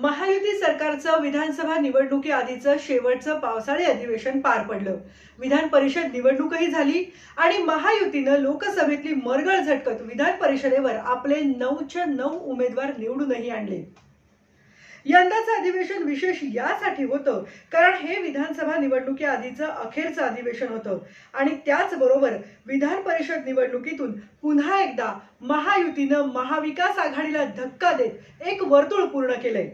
महायुती सरकारचं विधानसभा निवडणुकी आधीचं शेवटचं पावसाळी अधिवेशन पार पडलं. विधान परिषद निवडणूकही झाली आणि महायुतीनं लोकसभेतली मरगळ झटकत विधान परिषदेवर आपले नऊच्या नऊ उमेदवार निवडूनही आणले. यंदाचं अधिवेशन विशेष यासाठी होतं कारण हे विधानसभा निवडणुकी आधीचं अखेरचं अधिवेशन होतं. आणि त्याचबरोबर विधान परिषद निवडणुकीतून पुन्हा एकदा महायुतीनं महाविकास आघाडीला धक्का देत एक वर्तुळ पूर्ण केलंय.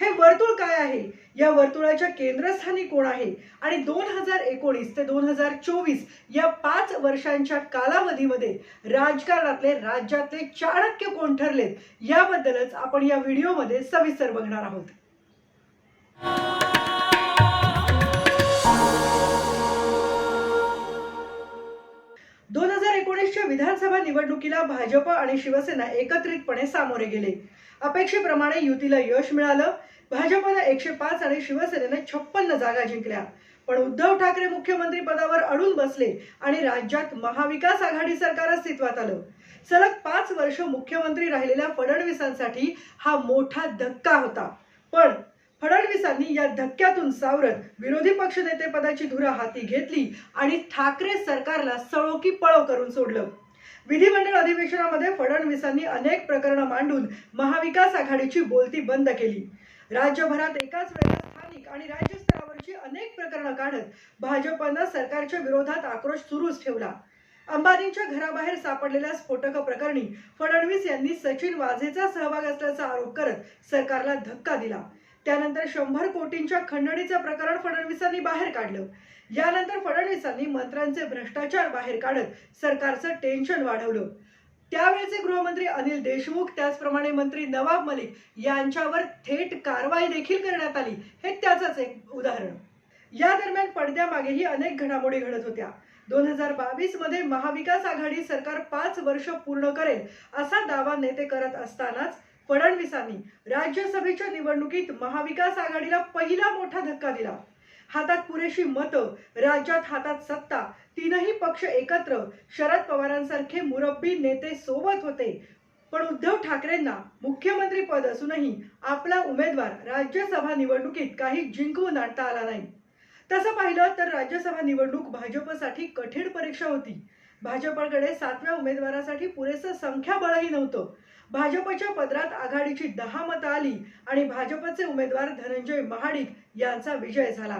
हे वर्तुळ काय आहे? या वर्तुळाच्या केंद्रस्थानी कोण आहे? आणि दोन हजार एकोणीस ते दोन हजार चोवीस या पाच वर्षांच्या कालावधीमध्ये राजकारणातले राज्यातले चाणक्य कोण ठरलेत? याबद्दलच आपण या व्हिडिओमध्ये सविस्तर बघणार आहोत. निवडणुकीला भाजप आणि शिवसेना एकत्रितपणे सामोरे गेले. अपेक्षेप्रमाणे युतीला यश मिळालं. भाजपनं एकशे पाच आणि शिवसेनेनं छप्पन्न जागा जिंकल्या. पण उद्धव ठाकरे मुख्यमंत्री पदावर अडून बसले आणि राज्यात महाविकास आघाडी सरकार अस्तित्वात आलं. सलग पाच वर्ष मुख्यमंत्री राहिलेल्या फडणवीसांसाठी हा मोठा धक्का होता. पण फडणवीसांनी या धक्क्यातून सावरत विरोधी पक्षनेते पदाची धुरा हाती घेतली आणि ठाकरे सरकारला सळो की पळो करून सोडलं. विधिमंडळ अधिवेशनामध्ये फडणवीसांनी अनेक प्रकरणं मांडून महाविकास आघाडीची बोलती बंद केली. राज्यभरात एकाच वेळेला स्थानिक आणि राज्य स्तरावरची अनेक प्रकरणं काढत भाजपनं सरकारच्या विरोधात आक्रोश सुरूच ठेवला. अंबानींच्या घराबाहेर सापडलेल्या स्फोटक प्रकरणी फडणवीस यांनी सचिन वाझेचा सहभाग असल्याचा आरोप करत सरकारला धक्का दिला. त्यानंतर शंभर कोटींच्या खंडणीचं प्रकरण फडणवीसांनी बाहेर काढलं. यानंतर फडणवीसांनी मंत्र्यांचे भ्रष्टाचार बाहेर काढत सरकारचं टेन्शन वाढवलं. त्यावेळेचे गृहमंत्री अनिल देशमुख त्याचप्रमाणे मंत्री नवाब मलिक यांच्यावर थेट कारवाई देखील करण्यात आली. हे त्याचंच एक उदाहरण. या दरम्यान पडद्यामागेही अनेक घडामोडी घडत होत्या. दोन हजार बावीसमध्ये महाविकास आघाडी सरकार पाच वर्ष पूर्ण करेल असा दावा नेते करत असतानाच फडणवीसांनी राज्यसभेच्या निवडणुकीत महाविकास आघाडीला पहिला मोठा धक्का दिला. हातात पुरेशी मतं राज्यात हातात सत्ता तीनही पक्ष एकत्र शरद पवारांसारखे मुरब्बी नेते सोबत होते. पण उद्धव ठाकरेंना मुख्यमंत्री पद असूनही आपला उमेदवार राज्यसभा निवडणुकीत काही जिंकवून आणता आला नाही. तसं पाहिलं तर राज्यसभा निवडणूक भाजपसाठी कठीण परीक्षा होती. भाजपकडे सातव्या उमेदवारासाठी पुरेसं संख्याबळही नव्हतं. भाजपच्या पदरात आघाडीची दहा मतं आली आणि भाजपचे उमेदवार धनंजय महाडिक यांचा विजय झाला.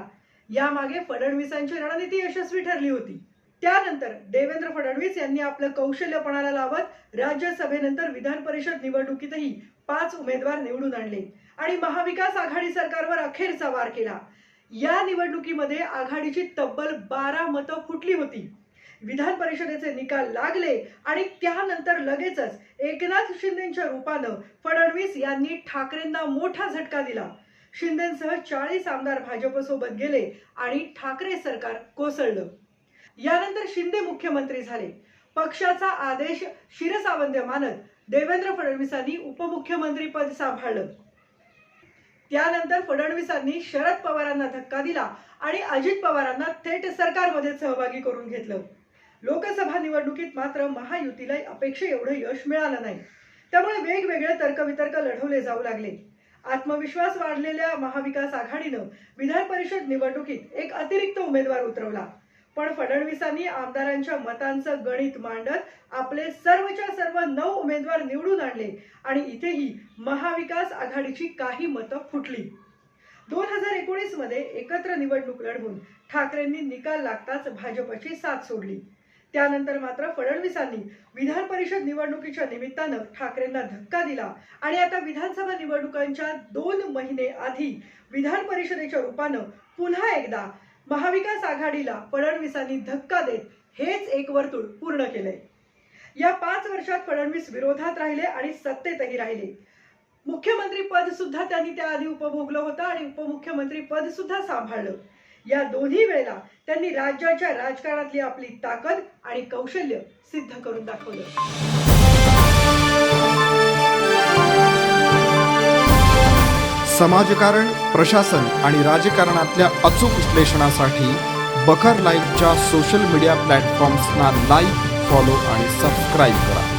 यामागे फडणवीसांची रणनीती यशस्वी ठरली होती. त्यानंतर देवेंद्र फडणवीस यांनी आपलं कौशल्य पणाला लावत राज्यसभेनंतर विधान परिषद निवडणुकीतही पाच उमेदवार निवडून आणले आणि महाविकास आघाडी सरकारवर अखेरचा वार केला. या निवडणुकीमध्ये आघाडीची तब्बल बारा मतं फुटली होती. विधान परिषदेचे निकाल लागले आणि त्यानंतर लगेचच एकनाथ शिंदेच्या रूपानं फडणवीस यांनी ठाकरेंना मोठा झटका दिला. शिंदेसह चाळीस आमदार भाजपसोबत गेले आणि ठाकरे सरकार कोसळलं. यानंतर शिंदे मुख्यमंत्री झाले. पक्षाचा आदेश शिरसावंद्य मानत देवेंद्र फडणवीसांनी उपमुख्यमंत्री पद सांभाळलं. त्यानंतर फडणवीसांनी शरद पवारांना धक्का दिला आणि अजित पवारांना थेट सरकारमध्ये सहभागी करून घेतलं. लोकसभा निवडणुकीत मात्र महायुतीला अपेक्षे एवढं यश मिळालं नाही. त्यामुळे वेगवेगळे तर्कवितर्क लढवले जाऊ लागले. आत्मविश्वास वाढलेल्या महाविकास आघाडीनं विधान परिषद निवडणुकीत एक अतिरिक्त उमेदवार उतरवला. पण फडणवीसांनी आमदारांच्या मतांचं गणित मांडत आपले सर्वच्या सर्व नऊ उमेदवार निवडून आणले आणि इथेही महाविकास आघाडीची काही मतं फुटली. दोन हजार एकोणीसमध्ये एकत्र निवडणूक लढवून ठाकरेंनी निकाल लागताच भाजपची साथ सोडली. त्यानंतर मात्र फडणवीसांनी विधान परिषद निवडणुकीच्या निमित्तानं ठाकरेंना धक्का दिला. आणि आता विधानसभा निवडणुकांच्या दोन महिने आधी विधान परिषदेच्या रूपानं पुन्हा एकदा महाविकास आघाडीला फडणवीसांनी धक्का देत हेच एक वर्तुळ पूर्ण केलंय. या पाच वर्षात फडणवीस विरोधात राहिले आणि सत्तेतही राहिले. मुख्यमंत्री पद सुद्धा त्यांनी त्याआधी उपभोगलं होतं आणि उपमुख्यमंत्री पद सुद्धा सांभाळलं. या दोन्ही वेळेला त्यांनी राज्याच्या राजकारणातली आपली ताकद आणि कौशल्य सिद्ध करून दाखवलं. समाजकारण प्रशासन आणि राजकारणातल्या अचूक विश्लेषणासाठी बखर लाईव्हच्या सोशल मीडिया प्लॅटफॉर्म्सना लाईक फॉलो आणि सबस्क्राईब करा.